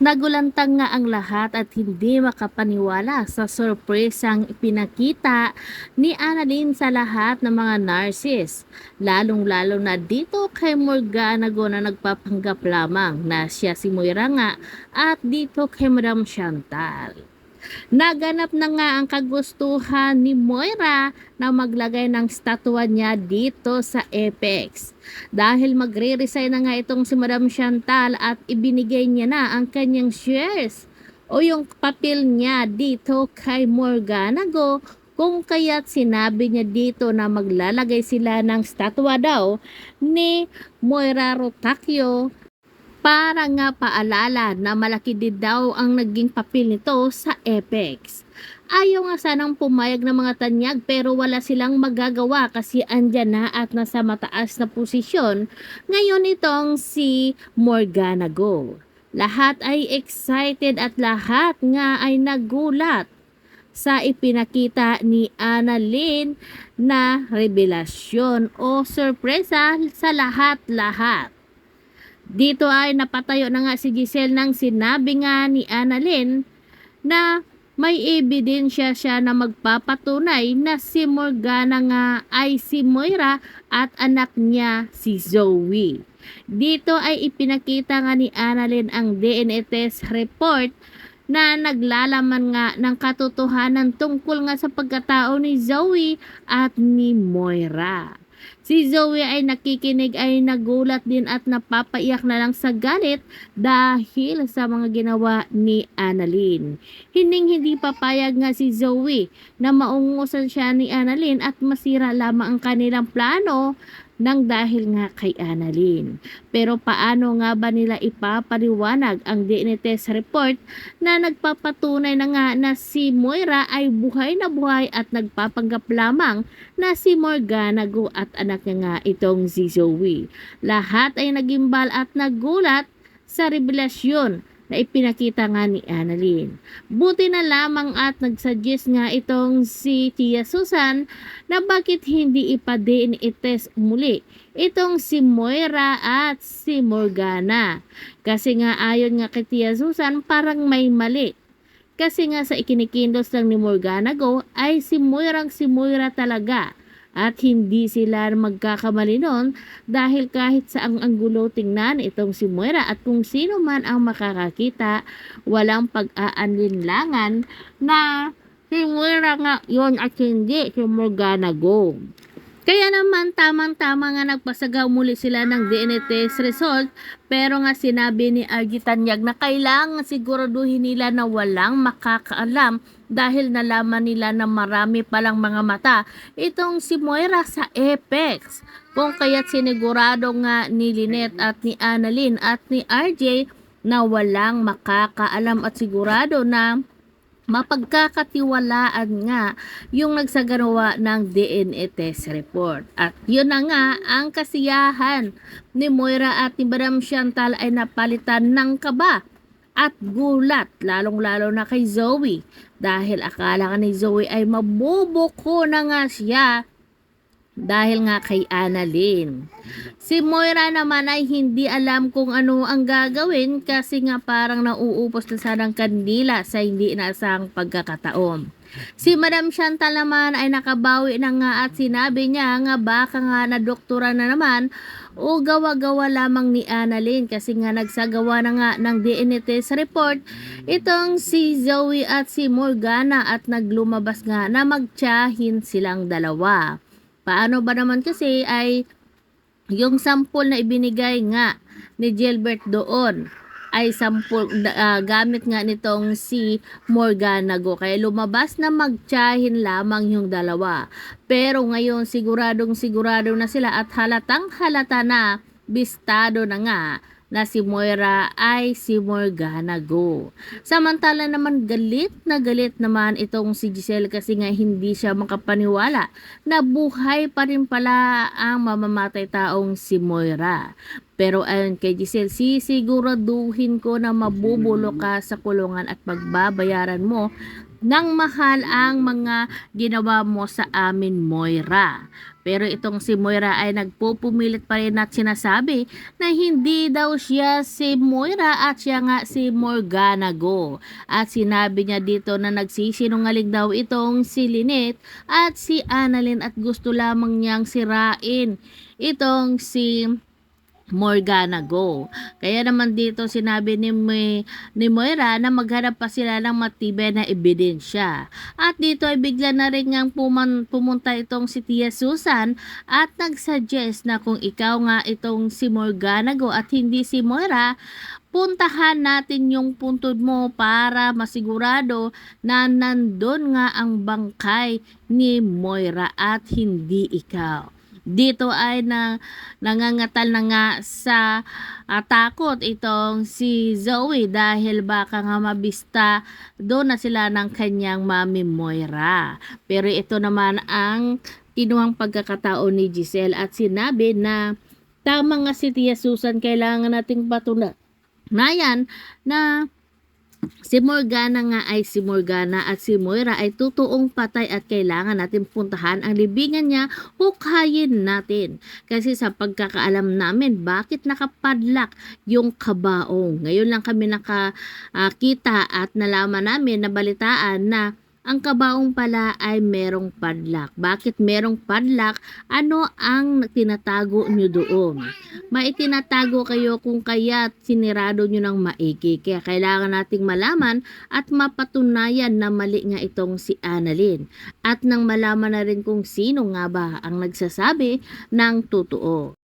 Nagulantang nga ang lahat at hindi makapaniwala sa sorpresang ipinakita ni Annalyn sa lahat ng mga nurses. Lalong-lalo na dito kay Morgana Go na nagpapanggap lamang na siya si Moira nga at dito kay Madam Chantal. Naganap na nga ang kagustuhan ni Moira na maglagay ng statwa niya dito sa Apex. Dahil magre-resign na nga itong si Madam Chantal at ibinigay niya na ang kanyang shares o yung papel niya dito kay Morgana Go kung kaya't sinabi niya dito na maglalagay sila ng statwa daw ni Moira Rotakyo para nga paalala na malaki din daw ang naging papel nito sa Apex. Ayaw nga sanang pumayag ng mga tanyag pero wala silang magagawa kasi andyan na at nasa mataas na posisyon ngayon itong si Morgana Go. Lahat ay excited at lahat nga ay nagulat sa ipinakita ni Annalyn na revelasyon o sorpresa sa lahat-lahat. Dito ay napatayo na nga si Giselle nang sinabi nga ni Annalyn na may ebidensya siya na magpapatunay na si Morgana nga ay si Moira at anak niya si Zoe. Dito ay ipinakita nga ni Annalyn ang DNA test report na naglalaman nga ng katotohanan tungkol nga sa pagkatao ni Zoe at ni Moira. Si Zoe ay nakikinig ay nagulat din at napapaiyak na lang sa galit dahil sa mga ginawa ni Annalyn. Hinding hindi papayag nga si Zoe na maungusan siya ni Annalyn at masira lamang ang kanilang plano nang dahil nga kay Annalyn. Pero paano nga ba nila ipapaliwanag ang DNA report na nagpapatunay na nga na si Moira ay buhay na buhay at nagpapanggap lamang na si Morgana Go at anak niya nga itong si Zoe. Lahat ay nagimbal at nagulat sa revelasyon na ipinakita nga ni Annalyn. Buti na lamang at nagsuggest nga itong si Tia Susan na bakit hindi ipa-DNA test muli itong si Moira at si Morgana. Kasi nga ayon nga kay Tia Susan parang may mali. Kasi nga sa ikinikindos lang ni Morgana Go ay si Moirang si Moira talaga at hindi sila magkakamali noon dahil kahit sa ang anggulo tingnan itong si Moira at kung sino man ang makakakita walang pag-aanlinlangan na si Moira nga yon at hindi si Morgana Go. Kaya naman tamang-tama nga nagpasagaw muli sila ng DNA test result pero nga sinabi ni RG Tanyag na kailangan siguraduhin nila na walang makakaalam dahil nalaman nila na marami palang mga mata itong si Moira sa Apex. Kung kaya't sinigurado nga ni Lynette at ni Annalyn at ni RJ na walang makakaalam at sigurado na mapagkakatiwalaan nga yung nagsagawa ng DNA test report. At yun na nga ang kasiyahan ni Moira at ni Madam Chantal ay napalitan ng kaba at gulat lalong-lalo na kay Zoe dahil akala nga ni Zoe ay mabubuko na nga siya dahil nga kay Annalyn. Si Moira naman ay hindi alam kung ano ang gagawin kasi nga parang nauupos na sanang kandila sa hindi inaasahang pagkakataon. Si Madam Chantal naman ay nakabawi na nga at sinabi niya nga baka nga na doktora na naman o gawa-gawa lamang ni Annalyn kasi nga nagsagawa na nga ng DNA test report itong si Zoe at si Morgana at naglumabas nga na magtiyahin silang dalawa. Paano ba naman kasi ay yung sample na ibinigay nga ni Gilbert doon ay sample uh, gamit nga nitong si Morgana Go. Kaya lumabas na magtiyahin lamang yung dalawa. Pero ngayon siguradong sigurado na sila at halatang halata na bistado na nga na si Moira ay si Morgana Go. Samantala naman galit na galit naman itong si Giselle kasi nga hindi siya makapaniwala na buhay pa rin pala ang mamamatay taong si Moira. Pero ayon kay Giselle, sisiguraduhin ko na mabubulo ka sa kulungan at pagbabayaran mo ng mahal ang mga ginawa mo sa amin, Moira. Pero itong si Moira ay nagpupumilit pa rin at sinasabi na hindi daw siya si Moira at siya nga si Morgana Go. At sinabi niya dito na nagsisinungaling daw itong si Lynette at si Annalyn at gusto lamang niyang sirain itong si Morgana Go. Kaya naman dito sinabi ni, Mo- ni Moira na maghanap pa sila ng matibay na ebidensya. At dito ay bigla na rin ngang puman, pumunta itong si Tia Susan at nagsuggest na kung ikaw nga itong si Morgana Go at hindi si Moira, puntahan natin yung puntod mo para masigurado na nandun nga ang bangkay ni Moira at hindi ikaw. Dito ay na, nangangatal na nga sa ah, takot itong si Zoe dahil baka nga mabista doon na sila ng kanyang mami Moira. Pero ito naman ang kinuhang pagkakataon ni Giselle at sinabi na tama nga si Tia Susan kailangan nating patunayan na Si Morgana nga ay si Morgana at si Moira ay totoong patay at kailangan natin puntahan ang libingan niya, hukhayin natin. Kasi sa pagkakaalam namin, bakit nakapadlak yung kabaong. Ngayon lang kami nakakita at nalaman namin na balitaan na ang kabaong pala ay merong padlak. Bakit merong padlak? Ano ang tinatago nyo doon? Maitinatago kayo kung kaya sinirado nyo ng maigi. Kaya kailangan nating malaman at mapatunayan na mali nga itong si Annalyn. At nang malaman na rin kung sino nga ba ang nagsasabi ng totoo.